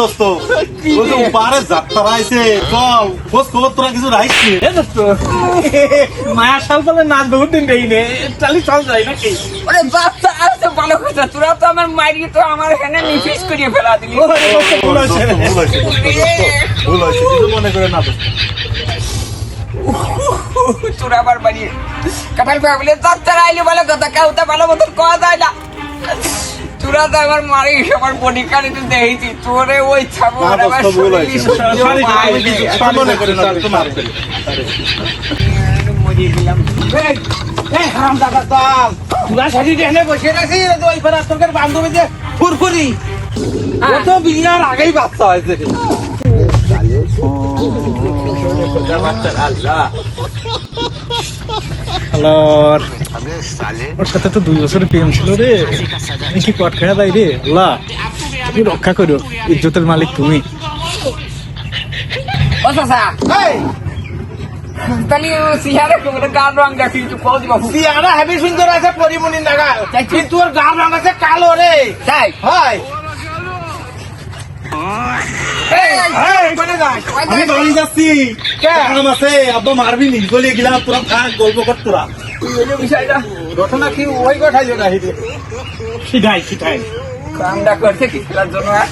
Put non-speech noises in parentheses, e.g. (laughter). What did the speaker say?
দোস্ত। (laughs) ওই যে পারে যাত্রা আইছে চল খোঁজ খবর তোরা কিছু রাখছি এ দোস্ত (laughs) মায়া সাল বলে নাচ বহুত দিন দেই নে। চালি চল যাই নাকি? ওরে বাচ্চা তো ভালো কথা তোরা তো আমার মাইরি তো আমার হেনে নিফিস করিয়ে ফেলা দিলি। ভুল হয়েছে ভুল হয়েছে কিছু মনে করে না দোস্ত। তোরা আবার বাড়ি কাঁঠাল খাওয়া বলে ডাক্তার আইলে ভালো কথা কেউ তো ভালো মতন কওয়া যায় না। তোরা তো আমার মারি আমার বডি কারিতে দেখেছি। তোরে ওই ছাগল না, আমার দোস্ত, ভুল শরীরে হয়েছে। শরীরে সরি, সরি, মারি আমি কিছু দিয়ে। কিছু করে না দোস্ত, মাফ করে। মরিয়ে গেলাম হারাম দাদা চল তুলা সাজি দেনে বসে রাখি ওই পারা তোর বান্ধবী যে ফুরফুরি। ও তো বিয়ার আগেই বাচ্চা হয়েছে। ওর সাথে তো দুই বছরের প্রেম ছিল রে। কি কট খেলা যাই রে? আল্লাহ তুমি রক্ষা করো ইজ্জতের মালিক তুমি। কালো রে। হয়। আমি বাড়ি যাচ্ছি। আব্বা মারবি নি। গলিয়ে গেলাম তোরা থাক গল্প কর তোরা বিষয়টা ঘটনা কি ওই কথাই যে কাহিনী সিধাই সিধাই কামটা করছে কি খেলার জন্য হ্যাঁ?